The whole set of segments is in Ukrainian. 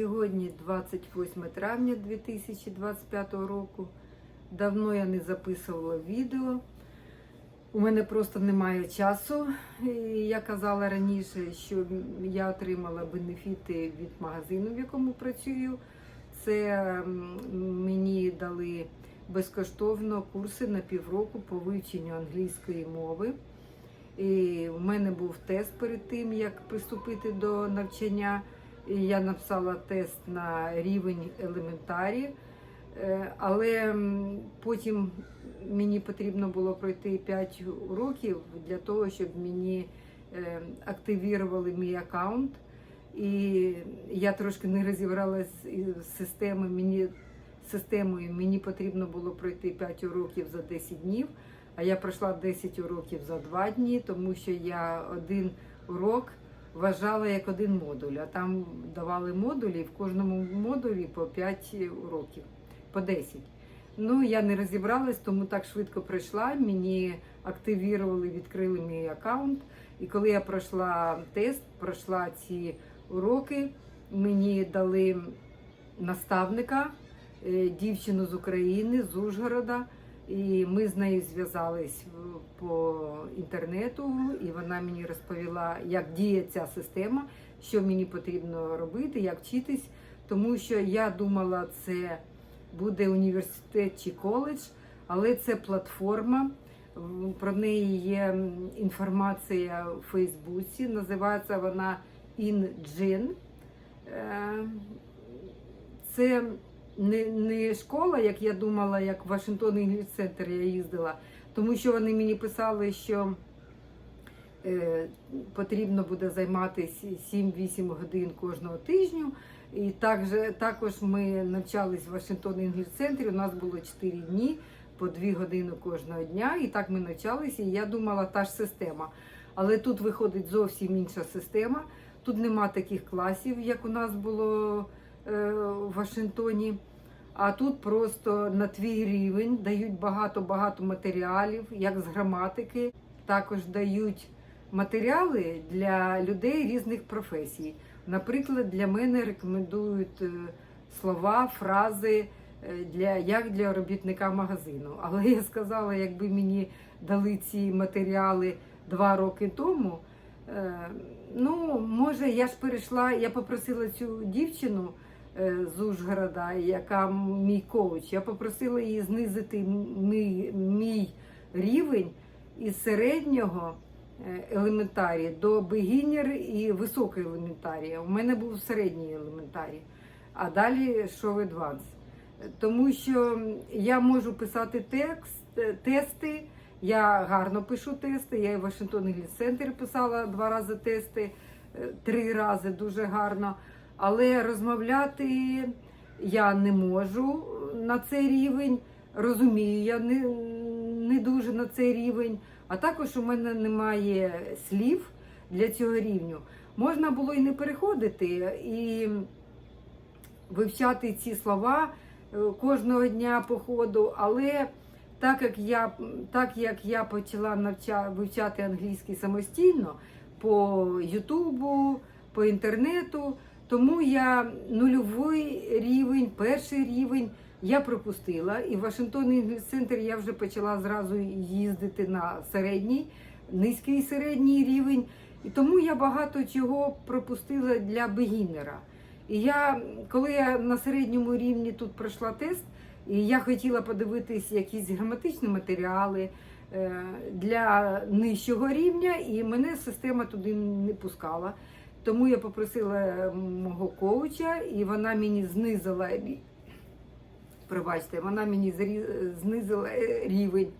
Сьогодні 28 травня 2025 року. Давно я не записувала відео. У мене просто немає часу. Я казала раніше, що я отримала бенефіти від магазину, в якому працюю. Це мені дали безкоштовно курси на півроку по вивченню англійської мови. І в мене був тест перед тим, як приступити до навчання. Я написала тест на рівень елементарі, Е, але потім мені потрібно було пройти 5 уроків для того, щоб мені е, активірували мій аккаунт. І я трошки не розібралась із системи. Мені системою мені потрібно було пройти 5 уроків за 10 днів. А я пройшла 10 уроків за 2 дні, тому що я один урок вважала як один модуль. А там давали модулі, в кожному модулі по 5 уроків, по 10. Ну, я не розібралась, тому так швидко пройшла. Мені активірували, відкрили мій аккаунт. І коли я пройшла тест, пройшла ці уроки, мені дали наставника, е, дівчину з України, з Ужгорода. І ми з нею зв'язались по інтернету, і вона мені розповіла, як діє ця система, що мені потрібно робити, як вчитись. Тому що я думала, це буде університет чи коледж, але це платформа. Про неї є інформація в Фейсбуці. Називається вона InGen. Е, Це не, не школа, як я думала, як Вашингтон Інгліш Центр я їздила, тому що вони мені писали, що е, потрібно буде займатися 7-8 годин кожного тижню. І також, також ми навчались в Вашингтон Інгліш Центрі. У нас було 4 дні по 2 години кожного дня. І так ми навчалися. І я думала, та ж система. Але тут виходить зовсім інша система. Тут нема таких класів, як у нас було е, в Вашингтоні. А тут просто на твій рівень дають багато-багато матеріалів, як з граматики. Також дають матеріали для людей різних професій. Наприклад, для мене рекомендують е, слова, фрази е, для як для робітника магазину. Але я сказала, якби мені дали ці матеріали два роки тому. е, Ну, може, я ж перейшла, я попросила цю дівчину з Ужгорода, яка мій коуч, я попросила її знизити мій, мій рівень із середнього е, елементарі до бегінер і високої елементарії. У мене був середній елементарій, а далі йшов адванс. Тому що я можу писати текст, е, тести. Я гарно пишу тести. Я і в Вашингтон Центр писала два рази тести, е, три рази дуже гарно. Але розмовляти я не можу на цей рівень. Розумію, я не, не дуже на цей рівень. А також у мене немає слів для цього рівню. Можна було і не переходити і вивчати ці слова е, кожного дня по ходу, але так як я, так як я почала навча, вивчати англійський самостійно по Ютубу, по інтернету, тому я нульовий рівень, перший рівень я пропустила. І в Вашингтон Центр я вже почала зразу їздити на середній, низький середній рівень. І тому я багато чого пропустила для бегінера. І я, коли я на середньому рівні тут пройшла тест, і я хотіла подивитись якісь граматичні матеріали е, для нижчого рівня, і мене система туди не пускала. Тому я попросила мого коуча, і вона мені знизила пробачте, вона мені знизила е, рівень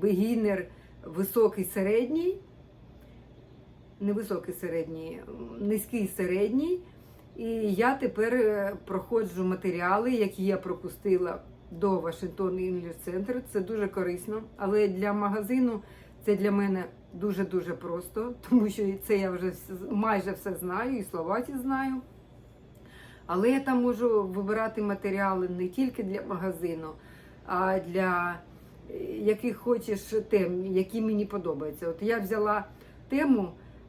бегінер високий середній, не високий середній, низький середній. І я тепер е, проходжу матеріали, які я пропустила до Вашингтон English Center. Це дуже корисно. Але для магазину це для мене дуже-дуже просто, тому що це я вже майже все знаю, і слова ці знаю. Але я там можу вибирати матеріали не тільки для магазину, а для е, яких хочеш тем, які мені подобаються. От я взяла тему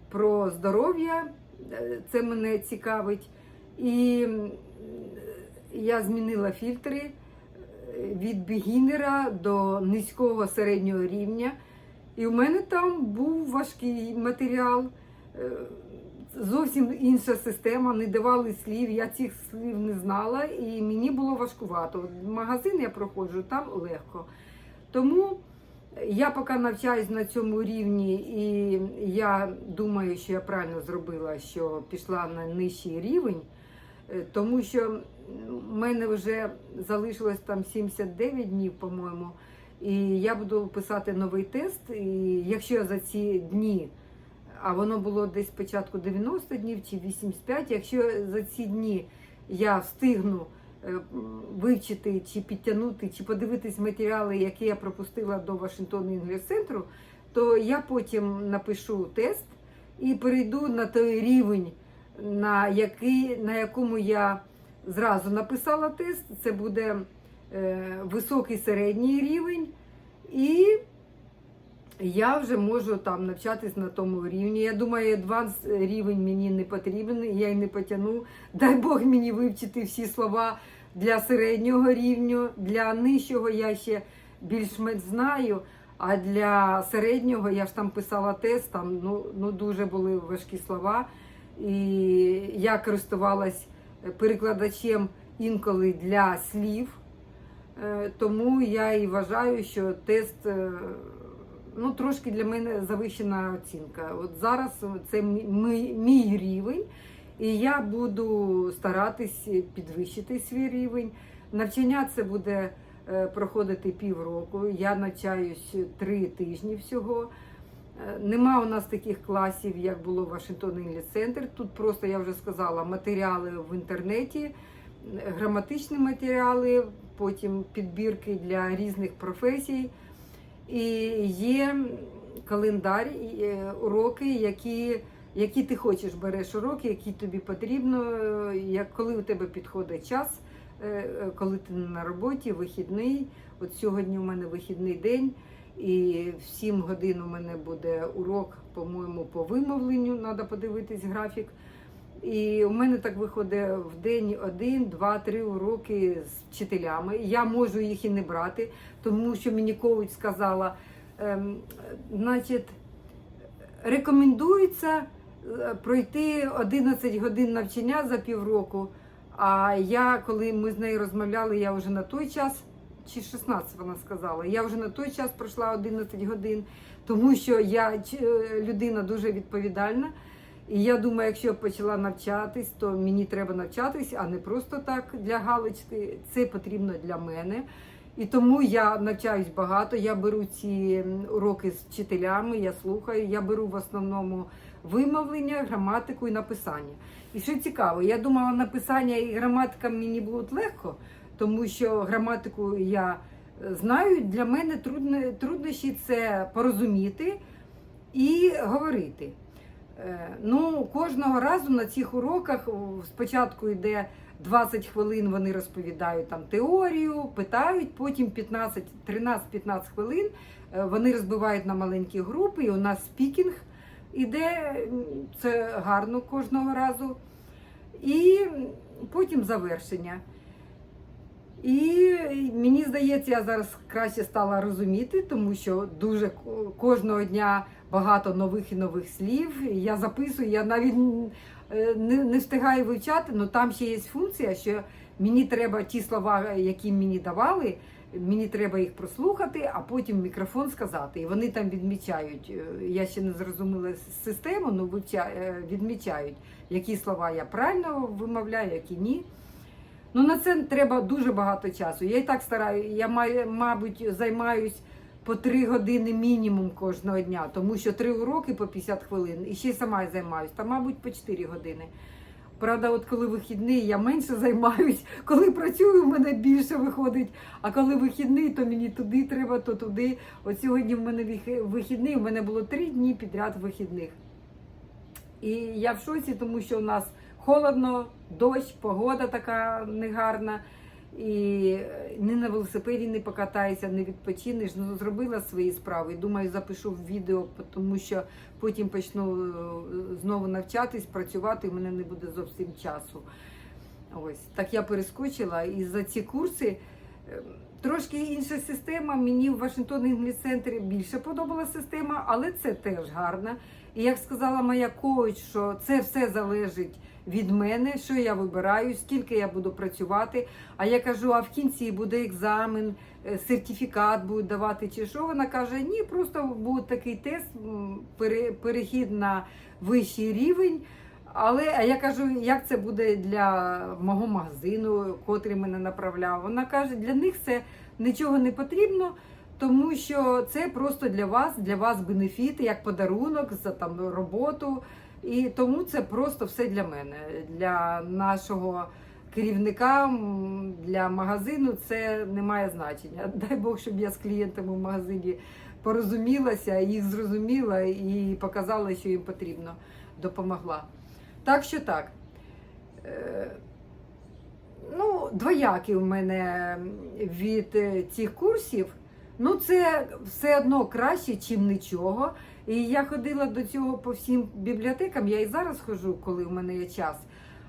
про здоров'я, е, це мене цікавить. І я змінила фільтри е, від бігінера до низького середнього рівня. І у мене там був важкий матеріал, е, зовсім інша система, не давали слів, я цих слів не знала, і мені було важкувато. Магазин я проходжу, там легко. Тому я поки навчаюсь на цьому рівні, і я думаю, що я правильно зробила, що пішла на нижчий рівень, е, тому що в мене вже залишилось там 79 днів, по-моєму. І я буду писати новий тест. І якщо за ці дні, а воно було десь спочатку 90 днів чи 85, якщо за ці дні я встигну е, вивчити чи підтягнути, чи подивитись матеріали, які я пропустила до Вашингтон Інгліш центру, то я потім напишу тест і перейду на той рівень, на, який, на якому я зразу написала тест. Це буде високий середній рівень, і я вже можу там навчатись на тому рівні. Я думаю, адванс рівень мені не потрібен, я й не потягну. Дай Бог мені вивчити всі слова для середнього рівня, для нижчого я ще більш-менш знаю. А для середнього я ж там писала тест, там ну, ну дуже були важкі слова. І я користувалась перекладачем інколи для слів. Е, Тому я і вважаю, що тест е, ну, трошки для мене завищена оцінка. От зараз це мій, мій- рівень, і я буду старатись підвищити свій рівень. Навчання це буде е, проходити півроку. Я навчаюсь три тижні всього. Е, Нема у нас таких класів, як було в Вашингтон Інгліш Центр. Тут просто я вже сказала матеріали в інтернеті, е, граматичні матеріали, потім підбірки для різних професій. І є календар, е, уроки, які, які ти хочеш, береш уроки, які тобі потрібно, як коли у тебе підходить час, е, е, коли ти на роботі, вихідний. От сьогодні у мене вихідний день, і в 7 годин у мене буде урок, по-моєму, по вимовленню, треба подивитись графік. І у мене так виходить в день один, два, три уроки з вчителями. Я можу їх і не брати, тому що мені коуч сказала, ем, значить, рекомендується е, пройти 11 годин навчання за півроку. А я, коли ми з нею розмовляли, я вже на той час, чи 16 вона сказала, я вже на той час пройшла 11 годин, тому що я е, людина дуже відповідальна. І я думаю, якщо я почала навчатись, то мені треба навчатись, а не просто так для галочки. Це потрібно для мене. І тому я навчаюсь багато. Я беру ці уроки з вчителями, я слухаю. Я беру в основному вимовлення, граматику і написання. І що цікаво, я думала, написання і граматика мені будуть легко, тому що граматику я е, знаю. Для мене труднощі це порозуміти і говорити. Е, Ну, кожного разу на цих уроках спочатку йде 20 хвилин, вони розповідають там теорію, питають, потім 15, 13-15 хвилин е, вони розбивають на маленькі групи, і у нас спікінг іде, це гарно кожного разу. І потім завершення. І мені здається, я зараз краще стала розуміти, тому що дуже кожного дня багато нових і нових слів. Я записую, я навіть е, не, не встигаю вивчати, але там ще є функція, що мені треба ті слова, які мені давали, мені треба їх прослухати, а потім мікрофон сказати. І вони там відмічають. е, Я ще не зрозуміла систему, але е, відмічають, які слова я правильно вимовляю, які ні. Ну на це треба дуже багато часу. Я і так стараю. Я маю, мабуть, займаюсь по 3 години мінімум кожного дня, тому що 3 уроки по 50 хвилин, і ще й сама займаюсь, та, мабуть, по 4 години. Правда, от коли вихідний, я менше займаюсь, коли працюю, в мене більше виходить. А коли вихідний, то мені туди треба, то туди. От сьогодні в мене вихідний, у мене було 3 дні підряд вихідних. І я в шоці, тому що у нас холодно, дощ, погода така негарна. І е, ні на велосипеді не покатаєшся, не відпочинеш. Ну, зробила свої справи. Думаю, запишу в відео, тому що потім почну е, знову навчатись, працювати, в мене не буде зовсім часу. Ось так я перескочила і за ці курси. е, Трошки інша система. Мені в Вашингтон Інгліш центрі більше подобалася система, але це теж гарно. І як сказала моя коуч, що це все залежить від мене, що я вибираю, скільки я буду працювати. А я кажу, а в кінці буде екзамен, е, сертифікат будуть давати чи що. Вона каже, ні, просто буде такий тест, перехід на вищий рівень. Але а я кажу, як це буде для мого магазину, котрий мене направляв. Вона каже, для них це нічого не потрібно, тому що це просто для вас, для вас бенефіт, як подарунок за там роботу. І тому це просто все для мене, для нашого керівника, для магазину це не має значення. Дай Бог, щоб я з клієнтами в магазині порозумілася, їх зрозуміла і показала, що їм потрібно, допомогла. Так що так. Е, Ну, двоякі в мене від е, цих курсів. Ну, це все одно краще, чим нічого. І я ходила до цього по всім бібліотекам. Я і зараз ходжу, коли в мене є час.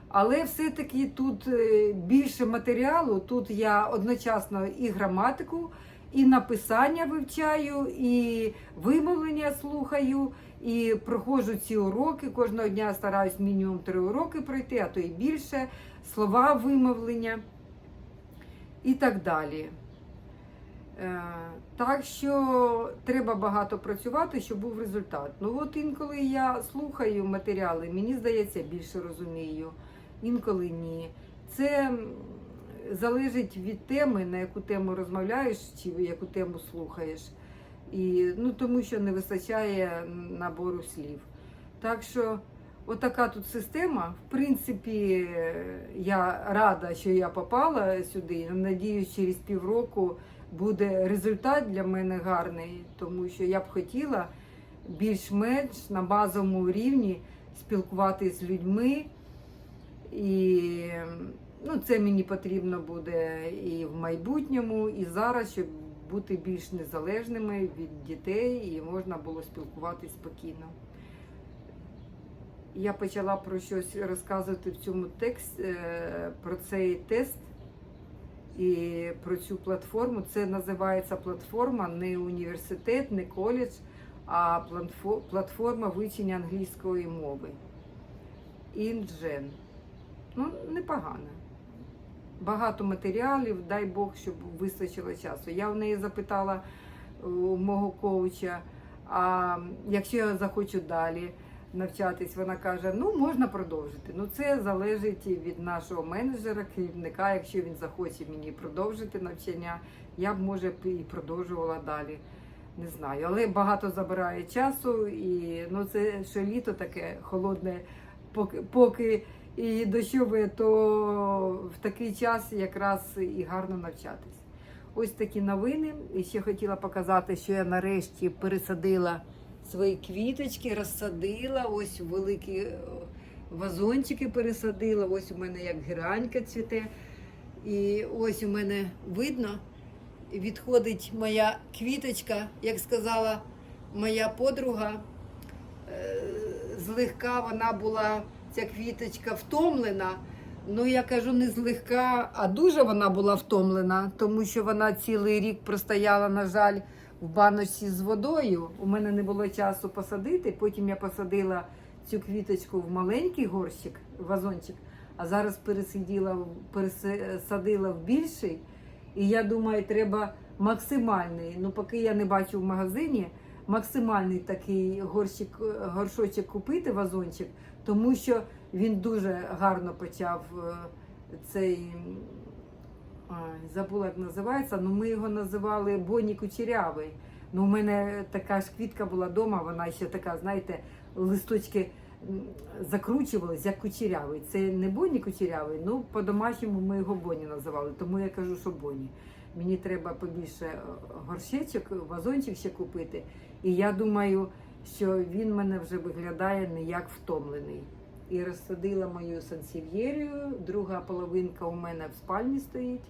Але все-таки тут е, більше матеріалу. Тут я одночасно і граматику, і написання вивчаю, і вимовлення слухаю, і проходжу ці уроки. Кожного дня стараюсь мінімум три уроки пройти, а то і більше, слова вимовлення і так далі. Е, Так що треба багато працювати, щоб був результат. Ну от інколи я слухаю матеріали, мені здається, більше розумію, інколи ні. Це залежить від теми, на яку тему розмовляєш, чи яку тему слухаєш. І, ну, тому що не вистачає набору слів. Так що отака тут система. В принципі, я рада, що я попала сюди. Надіюсь, через півроку буде результат для мене гарний, тому що я б хотіла більш-менш на базовому рівні спілкуватися з людьми. І ну, це мені потрібно буде і в майбутньому, і зараз, щоб бути більш незалежними від дітей, і можна було спілкуватись спокійно. Я почала про щось розказувати в цьому тексті, е, про цей тест і про цю платформу. Це називається платформа не університет, не коледж, а платформа вивчення англійської мови. Інджен. Ну, непогано. Багато матеріалів, дай Бог, щоб вистачило часу. Я в неї запитала у мого коуча, а якщо я захочу далі навчатись, вона каже: ну можна продовжити. Ну це залежить від нашого менеджера, керівника. Якщо він захоче мені продовжити навчання, я б може і продовжувала далі. Не знаю, але багато забирає часу, і ну це що літо таке холодне, поки поки і дощове, то в такий час якраз і гарно навчатись. Ось такі новини. І ще хотіла показати, що я нарешті пересадила свої квіточки, розсадила. Ось великі е, вазончики пересадила. Ось у мене як геранька цвіте. І ось у мене видно, відходить моя квіточка, як сказала моя подруга. Е, Злегка вона була, ця квіточка, втомлена. Ну, я кажу, не злегка, а дуже вона була втомлена, тому що вона цілий рік простояла, на жаль, в баночці з водою. У мене не було часу посадити. Потім я посадила цю квіточку в маленький горщик, вазончик, а зараз пересиділа, пересадила в більший. І я думаю, треба максимальний. Ну, поки я не бачу в магазині, максимальний такий горщик, горшочок купити, вазончик, тому що він дуже гарно почав е, цей. Забула, як називається, ну ми його називали Бонні Кучерявий. Ну, у мене така ж квітка була вдома, вона ще така, знаєте, листочки м, закручувались, як кучерявий. Це не Бонні Кучерявий, ну по-домашньому ми його Бонні називали, тому я кажу, що Бонні. Мені треба побільше е, горщечок, вазончик ще купити. І я думаю, що він мене вже виглядає не як втомлений. І розсадила мою сансів'єрію, друга половинка у мене в спальні стоїть.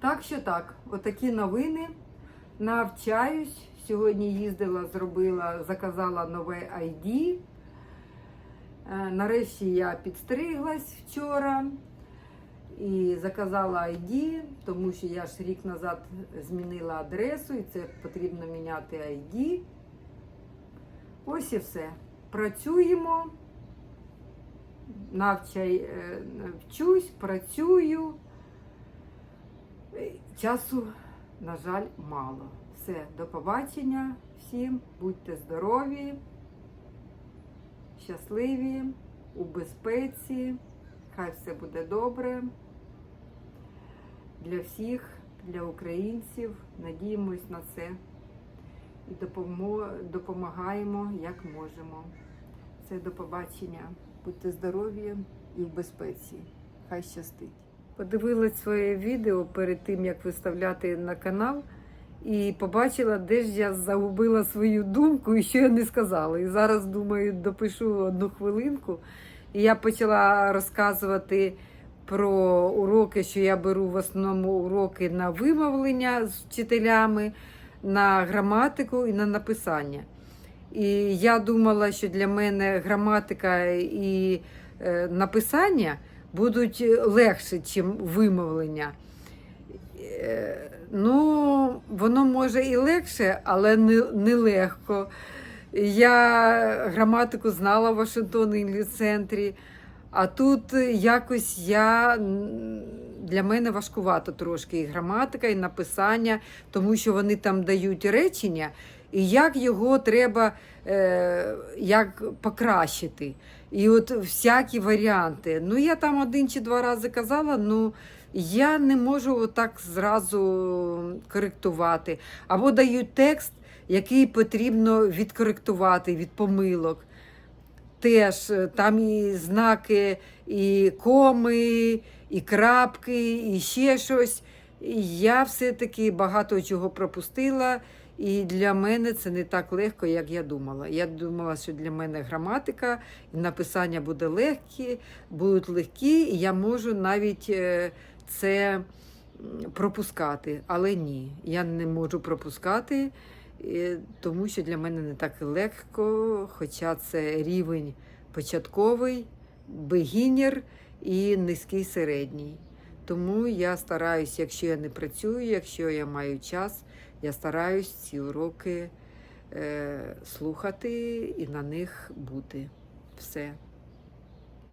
Так що так, отакі новини. Навчаюсь. Сьогодні їздила, зробила, заказала нове ID. Е, Нарешті я підстриглась вчора і заказала ID, тому що я ж рік назад змінила адресу і це потрібно міняти ID. Ось і все. Працюємо, навчай, е, вчусь, працюю. Часу, на жаль, мало. Все, до побачення всім, будьте здорові, щасливі, у безпеці. Хай все буде добре. Для всіх, для українців. Надіємось на це і допомагаємо як можемо. Все, до побачення. Будьте здорові і в безпеці. Хай щастить. Подивилась своє відео перед тим, як виставляти на канал, і побачила, де ж я загубила свою думку і що я не сказала. І зараз думаю, допишу одну хвилинку. І я почала розказувати про уроки, що я беру в основному уроки на вимовлення з вчителями, на граматику і на написання. І я думала, що для мене граматика і е, написання будуть легше, ніж вимовлення. Е, Ну, воно може і легше, але не, не легко. Я граматику знала в Вашингтон Інглі центрі, а тут якось я для мене важкувато трошки і граматика, і написання, тому що вони там дають речення, і як його треба е, як покращити. І от всякі варіанти. Ну, я там один чи два рази казала, ну я не можу отак зразу коректувати. Або дають текст, який потрібно відкоректувати від помилок. Теж е, там і знаки, і коми, і крапки, і ще щось. І Я все-таки багато чого пропустила, і для мене це не так легко, як я думала. Я думала, що для мене граматика і написання буде легкі, будуть легкі, і я можу навіть е, це пропускати. Але ні, я не можу пропускати, тому що для мене не так легко, хоча це рівень початковий, бегінер і низький середній. Тому я стараюсь, якщо я не працюю, якщо я маю час, я стараюсь ці уроки е, слухати і на них бути. Все.